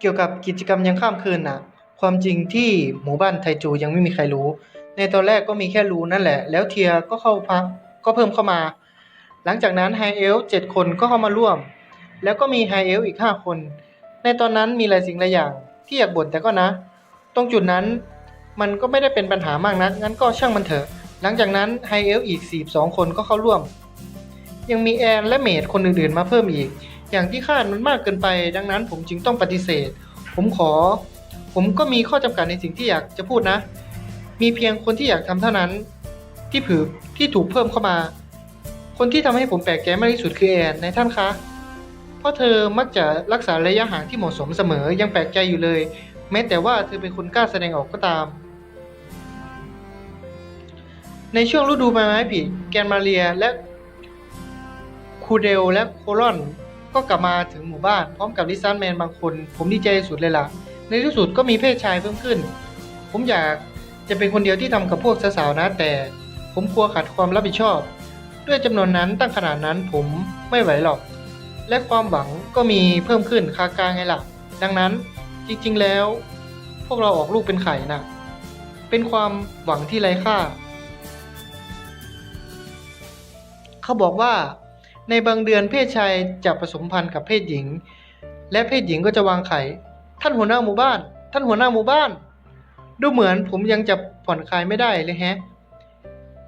เกี่ยวกับกิจกรรมยังข้ามคืนน่ะความจริงที่หมู่บ้านไทจูยังไม่มีใครรู้ ในตอนแรกก็มีแค่รู้นั่นแหละ แล้วเทียก็เข้าพักก็เพิ่มเข้ามา หลังจากนั้นไฮเอลเจ็ดคนก็เข้ามาร่วม แล้วก็มีไฮเอลอีกห้าคน ในตอนนั้นมีหลายสิ่งหลายอย่างที่อยากบ่นแต่ก็นะ ตรงจุดนั้นมันก็ไม่ได้เป็นปัญหามากนักงั้นก็ช่างมันเถอะ หลังจากนั้นไฮเอลอีก 42 คนก็เข้าร่วม ยังมีแอนและเมดคนอื่นๆมาเพิ่มอีก อย่างที่คาดมันมากเกินไป ดังนั้นผมจึงต้องปฏิเสธ ผมขอ ผมก็มีข้อจำกัดในสิ่งที่อยากจะพูดนะ มีเพียงคนที่อยากทำเท่านั้น ที่ผือที่ถูกเพิ่มเข้ามา คนที่ทำให้ผมแปลกใจมากที่สุดคือแอนในท่านคะเพราะเธอมักจะรักษาระยะห่างที่เหมาะสมเสมอยังแปลกใจอยู่เลย แม้แต่ว่าเธอเป็นคนกล้าแสดงออกก็ตาม ในช่วงฤดูใบไม้ผลิแกนมาเรียและคูเดลและโคลอน ก็กลับมาถึงหมู่บ้านพร้อมกับลิซันแมนบางคน ผมดีใจสุดเลยล่ะ ในที่สุดก็มีเพศชายเพิ่มขึ้น ผมอยากจะเป็นคนเดียวที่ทำกับพวกสาวๆนะแต่ ผมกลัวขาดความรับผิดชอบ ด้วยจำนวนนั้นตั้งขนาดนั้นผมไม่ไหวหรอก และความหวังก็มีเพิ่มขึ้นคากลางไงล่ะ ดังนั้นจริงๆแล้ว พวกเราออกลูกเป็นไข่น่ะเป็นความหวังที่ไร้ค่า เขาบอกว่า ในบางเดือนเพศชายจะผสมพันธุ์กับเพศหญิง และเพศหญิงก็จะวางไข่ ท่านหัวหน้าหมู่บ้าน ท่านหัวหน้าหมู่บ้าน ดูเหมือนผมยังจะผ่อนคลายไม่ได้เลยแฮะ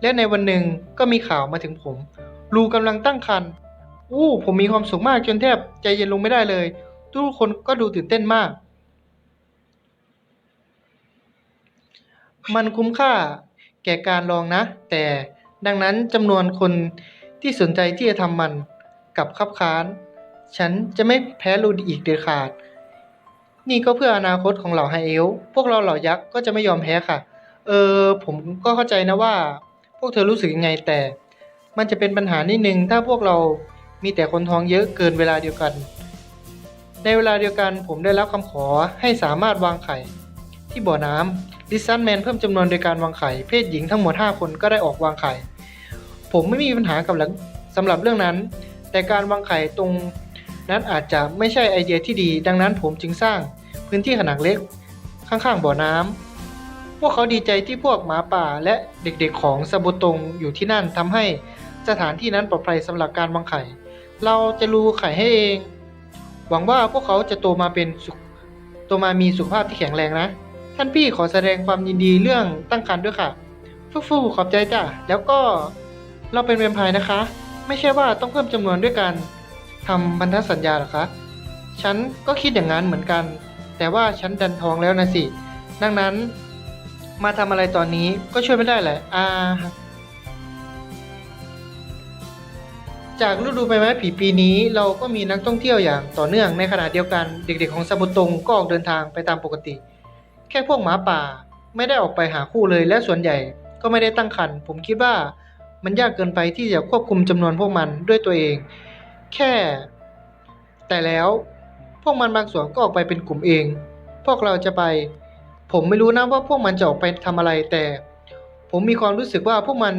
และในวันหนึ่งก็มีข่าวมาถึงผม ลูกำลังตั้งครรภ์อู้ ผมมีความสุขมากจนแทบใจเย็นลงไม่ได้เลย ทุกคนก็ดูตื่นเต้นมาก มันคุ้มค่าแก่การลองนะ แต่ดังนั้นจำนวนคน ที่สนใจที่จะทำมันกับคับค้าน ฉันจะไม่แพ้ลูดอีกเด็ดขาด นี่ก็เพื่ออนาคตของเหล่าไฮเอลพวกเราเหล่ายักษ์ก็จะไม่ยอมแพ้ค่ะ เออ ผมก็เข้าใจนะว่า พวกเธอรู้สึกยังไงแต่ มันจะเป็นปัญหานิดนึงถ้าพวกเรามีแต่คนท้องเยอะเกินเวลาเดียวกัน ในเวลาเดียวกันผมได้รับคำขอให้สามารถวางไข่ที่บ่อน้ำดิซันแมนเพิ่มจำนวนโดยการวางไข่ เพศหญิงทั้งหมด 5 คนก็ได้ออกวางไข่ ผมไม่มีปัญหากับหลังสำหรับเรื่องนั้น แต่การวางไข่ตรงนั้นอาจจะไม่ใช่ไอเดียที่ดี ดังนั้นผมจึงสร้างพื้นที่ขนาดเล็ก ข้างๆบ่อน้ำพวกเขาดีใจที่พวกหมาป่าและเด็กๆของซาบุตงอยู่ที่นั่นทำให้สถานที่นั้นปลอดภัยสำหรับการวางไข่ เราจะรูไข่ให้เอง หวังว่าพวกเขาจะโตมาเป็นโตมามีสุขภาพที่แข็งแรงนะ ท่านพี่ขอแสดงความยินดีเรื่องตั้งครรภ์ด้วยค่ะ ฟูฟูขอบใจจ้ะแล้วก็ เราเป็นแวมไพร์นะคะ ไม่ใช่ว่าต้องเพิ่มจำนวนด้วยการทำพันธสัญญาหรอคะ ฉันก็คิดอย่างนั้นเหมือนกัน แต่ว่าฉันดันท้องแล้วนะสิ ดังนั้น มาทำอะไรตอนนี้ก็ช่วยไม่ได้แหละอาจากฤดูใบไม้ผลิปีนี้เราก็มีนักท่องเที่ยวอย่างต่อเนื่องในขณะเดียวกันเด็กๆของซาบุตงก็ออกเดินทางไปตามปกติ แค่พวกหมาป่าไม่ได้ออกไปหาคู่เลยและส่วนใหญ่ก็ไม่ได้ตั้งครรภ์ผมคิดว่า มันยากเกินไปที่จะควบคุมจำนวนพวกมันด้วยตัวเอง แค่ แต่แล้วพวกมันบางส่วนก็ออกไปเป็นกลุ่มเอง พวกเราจะไป ผมไม่รู้นะว่าพวกมันจะออกไปทำอะไรแต่ ผมมีความรู้สึกว่าพวกมัน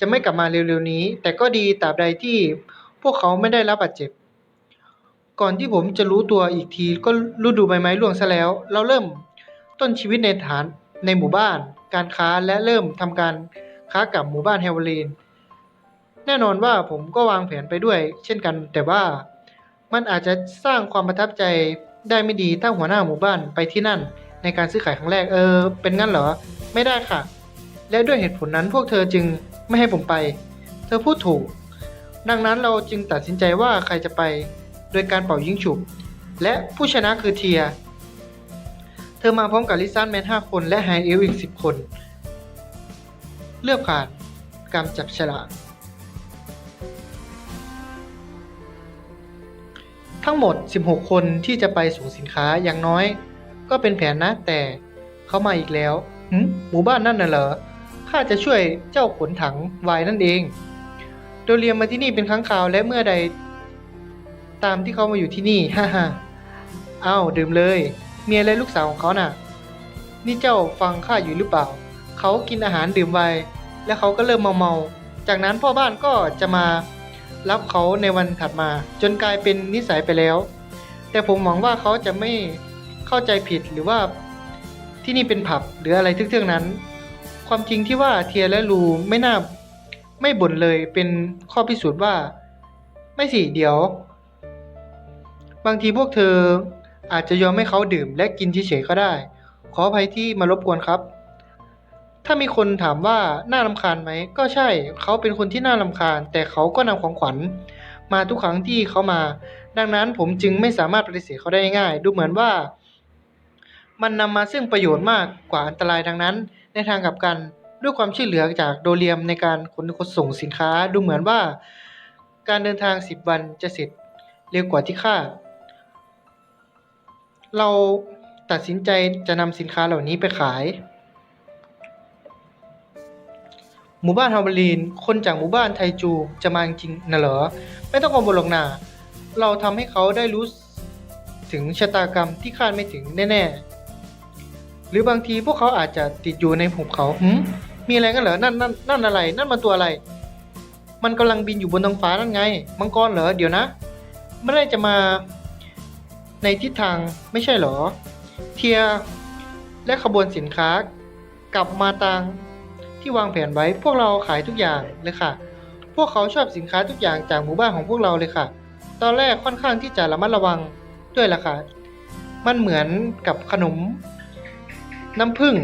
จะไม่กลับมาเร็วๆนี้ แต่ก็ดีตราบใดที่พวกเขาไม่ได้รับบาดเจ็บ ก่อนที่ผมจะรู้ตัวอีกทีก็ฤดูใบไม้ร่วงซะแล้ว เราเริ่มต้นชีวิตในฐานในหมู่บ้าน การค้าและเริ่มทำการค้ากับหมู่บ้านเฮเวลีน แน่นอนว่าผมก็วางแผนไปด้วย เช่นกัน แต่ว่ามันอาจจะสร้างความประทับใจได้ไม่ดีถ้าหัวหน้าหมู่บ้านไปที่นั่น ในการซื้อขายครั้งแรกเออ เป็นงั้นเหรอ ไม่ได้ค่ะ และด้วยเหตุผลนั้นพวกเธอจึงไม่ให้ผมไป เธอพูดถูก ดังนั้นเราจึงตัดสินใจว่าใครจะไป โดยการเป่ายิงฉุบ และผู้ชนะคือเทีย เธอมาพร้อมกับลิซ่าแมน5คนและไฮเอลอีก10คน เลือกผ่านการจับฉลาก ทั้งหมด 16 คนที่จะไปส่งสินค้าอย่างน้อย ก็เป็นแผนนะแต่เขามาอีกแล้วหหมู่บ้านนั่นน่ะเหรอข้าจะช่วยเจ้าขนถังวายนั่นเอง โดเรียมมาที่นี่เป็นครั้งคราวและเมื่อใด ตามที่เขามาอยู่ที่นี่ฮ่าฮ่าอ้าวดื่มเลย เมียและลูกสาวของเขาน่ะ นี่เจ้าฟังข้าอยู่หรือเปล่า เขากินอาหารดื่มไวน์และเขาก็เริ่มเมาเมา จากนั้นพ่อบ้านก็จะมา รับเขาในวันถัดมา จนกลายเป็นนิสัยไปแล้ว แต่ผมหวังว่าเขาจะไม่เข้าใจผิดหรือว่าที่นี่เป็นผับหรืออะไรทึ่งๆนั้น ความจริงที่ว่าเทียและลูไม่น่าไม่บ่นเลยเป็นข้อพิสูจน์ว่า ไม่สิเดี๋ยว บางทีพวกเธออาจจะยอมให้เขาดื่มและกินเฉยๆก็ได้ ขออภัยที่มารบกวนครับ ถ้ามีคนถามว่าน่ารำคาญไหม ก็ใช่ เขาเป็นคนที่น่ารำคาญ แต่เขาก็นำของขวัญ มาทุกครั้งที่เขามา ดังนั้นผมจึงไม่สามารถปฏิเสธเขาได้ง่าย ดูเหมือนว่า มันนำมาซึ่งประโยชน์มากกว่าอันตรายดังนั้น ในทางกลับกันด้วยความช่วยเหลือจากโดเรียมในการขนส่งสินค้า ดูเหมือนว่า การเดินทาง 10 วันจะเสร็จเร็วกว่าที่คาด เราตัดสินใจจะนำสินค้าเหล่านี้ไปขาย หมู่บ้านฮาวเบลีน คนจากหมู่บ้านไทจูจะมาจริงนะเหรอ ไม่ต้องกังวลหรอกนาเราทำให้เขาได้รู้ถึงชะตากรรมที่คาดไม่ถึงแน่ๆ หรือบางทีพวกเขาอาจจะติดอยู่ในหุบเขาหืมมีอะไรกันเหรอ นั่นนั่นนั่นอะไร นั่นมันตัวอะไร มันกำลังบินอยู่บนท้องฟ้านั่นไง มังกรเหรอ เดี๋ยวนะ ไม่ได้จะมาในทิศทางไม่ใช่เหรอ เทียร์และขบวนสินค้ากลับมาตาง ที่วางแผนไว้พวกเราขายทุกอย่างเลยค่ะ พวกเขาชอบสินค้าทุกอย่างจากหมู่บ้านของพวกเราเลยค่ะ ตอนแรกค่อนข้างที่จะระมัดระวังด้วยล่ะค่ะ มันเหมือนกับขนม น้ำผึ้ง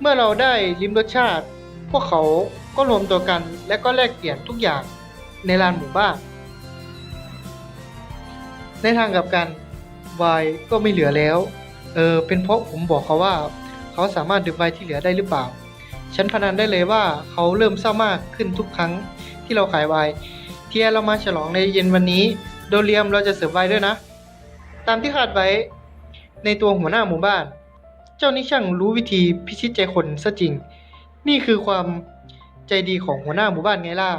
เมื่อเราได้ลิ้มรสชาติ พวกเขาก็รวมตัวกันและก็แลกเปลี่ยนทุกอย่างในลานหมู่บ้าน ในทางกลับกันวน์ก็ไม่เหลือแล้ว เออ เป็นเพราะผมบอกเขาว่า เขาสามารถดื่มไวน์ที่เหลือได้หรือเปล่า ฉันพนันได้เลยว่าเขาเริ่มเศร้ามากขึ้นทุกครั้งที่เราขายไวน์เทียเรามาฉลองในเย็นวันนี้ โดเรียมเราจะเสิร์ฟไวน์ด้วยนะ ตามที่คาดไว้ในตัวหัวหน้าหมู่บ้าน เจ้านี่ช่างรู้วิธีพิชิตใจคนซะจริง นี่คือความใจดีของหัวหน้าหมู่บ้านไงล่ะ